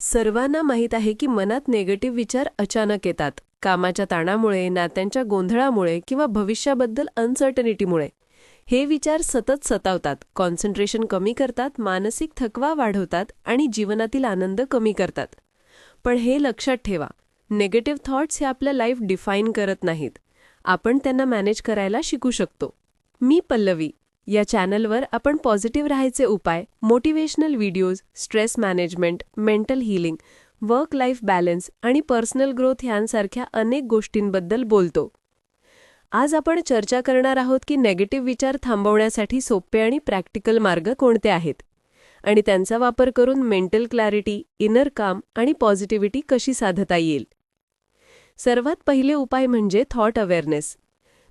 सर्वांना माहीत आहे की मनात नेगेटिव्ह विचार अचानक येतात. कामाच्या ताणामुळे नात्यांच्या गोंधळामुळे किंवा भविष्याबद्दल अनसर्टनिटीमुळे हे विचार सतत सतावतात. कॉन्सन्ट्रेशन कमी करतात मानसिक थकवा वाढवतात आणि जीवनातील आनंद कमी करतात. पण हे लक्षात ठेवा नेगेटिव्ह थॉट्स हे आपलं लाईफ डिफाईन करत नाहीत. आपण त्यांना मॅनेज करायला शिकू शकतो. मी पल्लवी. या चॅनलवर आपण पॉझिटिव्ह राहायचे उपाय motivational videos stress management mental healing work life balance आणि पर्सनल ग्रोथ यांसारख्या अनेक गोष्टींबद्दल बोलतो. आज आपण चर्चा करणार आहोत की नेगेटिव्ह विचार थांबवण्यासाठी सोपे आणि प्रॅक्टिकल मार्ग कोणते आहेत? आणि त्यांचा वापर करून मेंटल क्लॅरिटी इनर काम आणि पॉझिटिव्हिटी कशी साधता येईल? सर्वात पहिले उपाय म्हणजे थॉट अवेअरनेस.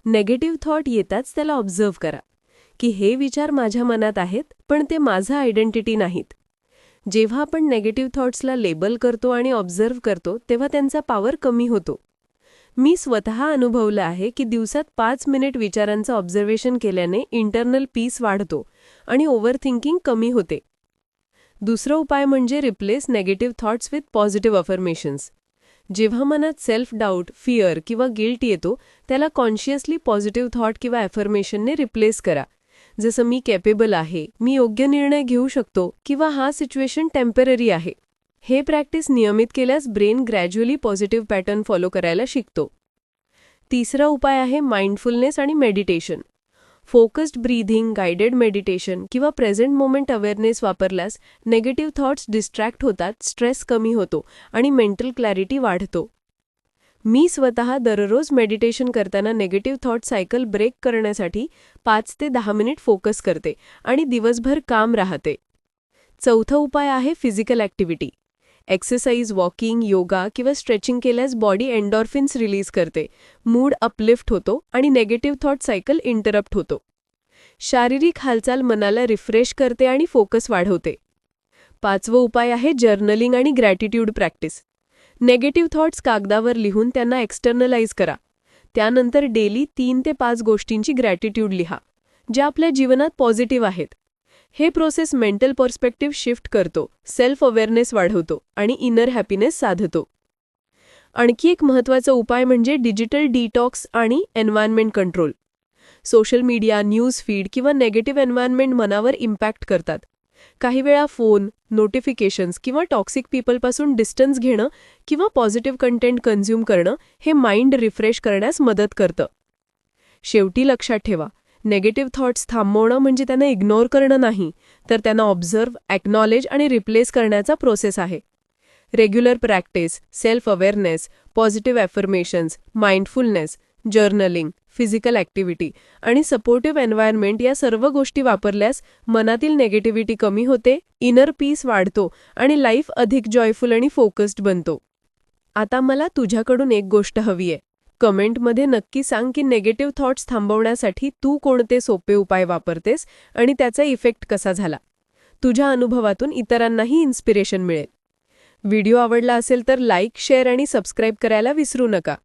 नेगेटिव्ह थॉट येताच त्याला ऑब्झर्व्ह करा. की हे विचार माझ्या मनात आहेत पण ते माझं आयडेंटिटी नाहीत. जेव्हा आपण नेगेटिव्ह थॉट्सला लेबल करतो आणि ऑब्झर्व्ह करतो तेव्हा त्यांचा पॉवर कमी होतो. मी स्वतः अनुभवलं आहे की दिवसात पाच मिनिट विचारांचं ऑब्झर्वेशन केल्याने इंटरनल पीस वाढतो आणि ओव्हर थिंकिंग कमी होते. दुसरा उपाय म्हणजे replace negative thoughts with positive affirmations जेव्हा मनात सेल्फ डाऊट फिअर किंवा गिल्ट येतो त्याला कॉन्शियसली पॉझिटिव्ह थॉट किंवा अफर्मेशनने रिप्लेस करा. जसं मी कॅपेबल आहे मी योग्य निर्णय घेऊ शकतो किंवा हा सिच्युएशन टेंपररी आहे. हे प्रॅक्टिस नियमित केल्यास brain gradually positive pattern follow करायला शिकतो. तिसरा उपाय आहे माइंडफुलनेस आणि meditation focused breathing guided meditation किंवा प्रेझेंट मोमेंट अवेअरनेस वापरल्यास नेगेटिव्ह थॉट्स डिस्ट्रॅक्ट होतात स्ट्रेस कमी होतो आणि मेंटल क्लॅरिटी वाढतो. मी स्वतः दररोज मेडिटेशन करताना नेगेटिव्ह थॉट सायकल ब्रेक करण्यासाठी पाच ते दहा मिनिट फोकस करते आणि दिवसभर काम राहते. चौथा उपाय आहे physical activity exercise walking yoga किंवा स्ट्रेचिंग केल्यास बॉडी एन्डॉर्फिन्स रिलीज करते. मूड अपलिफ्ट होतो आणि नेगेटिव्ह थॉट सायकल इंटरप्ट होतो. शारीरिक हालचाल मनाला रिफ्रेश करते आणि फोकस वाढवते. पाचवं उपाय आहे जर्नलिंग आणि ग्रॅटिट्यूड प्रॅक्टिस नेगेटिव्ह थॉट्स कागदावर लिहून त्यांना एक्स्टर्नलाइज करा. त्यानंतर डेली तीन ते पाच गोष्टींची ग्रॅटिट्यूड लिहा ज्या आपल्या जीवनात पॉझिटिव्ह आहेत. हे प्रोसेस मेंटल पर्स्पेक्टिव्ह शिफ्ट करतो सेल्फ अवेअरनेस वाढवतो आणि इनर हॅपीनेस साधतो. आणखी एक महत्त्वाचा उपाय म्हणजे डिजिटल डिटॉक्स आणि environment control social media news feed किंवा नेगेटिव्ह एन्व्हायरमेंट मनावर इम्पॅक्ट करतात. काही वेळा फोन नोटिफिकेशन्स किंवा टॉक्सिक पीपलपासून डिस्टन्स घेणं किंवा पॉझिटिव्ह कंटेंट कन्झ्युम करणं हे माइंड रिफ्रेश करण्यास मदत करतं. शेवटी लक्षात ठेवा नेगेटिव्ह थॉट्स थांबवणं म्हणजे त्यांना इग्नोर करणं नाही तर त्यांना ऑब्झर्व्ह ॲक्नॉलेज आणि रिप्लेस करण्याचा प्रोसेस आहे. Regular practice self awareness positive affirmations mindfulness journaling physical activity आणि सपोर्टिव्ह एन्व्हायरमेंट या सर्व गोष्टी वापरल्यास मनातील नेगेटिव्हिटी कमी होते इनर पीस वाढतो आणि लाईफ अधिक जॉयफुल आणि फोकस्ड बनतो. आता मला तुझ्याकडून एक गोष्ट हवी आहे. कमेंटमध्ये नक्की सांग की नेगेटिव्ह थॉट्स थांबवण्यासाठी तू कोणते सोपे उपाय वापरतेस आणि त्याचा इफेक्ट कसा झाला. तुझ्या अनुभवातून इतरांनाही इन्स्पिरेशन मिळेल. व्हिडिओ आवडला असेल तर लाईक शेअर आणि सबस्क्राईब करायला विसरू नका.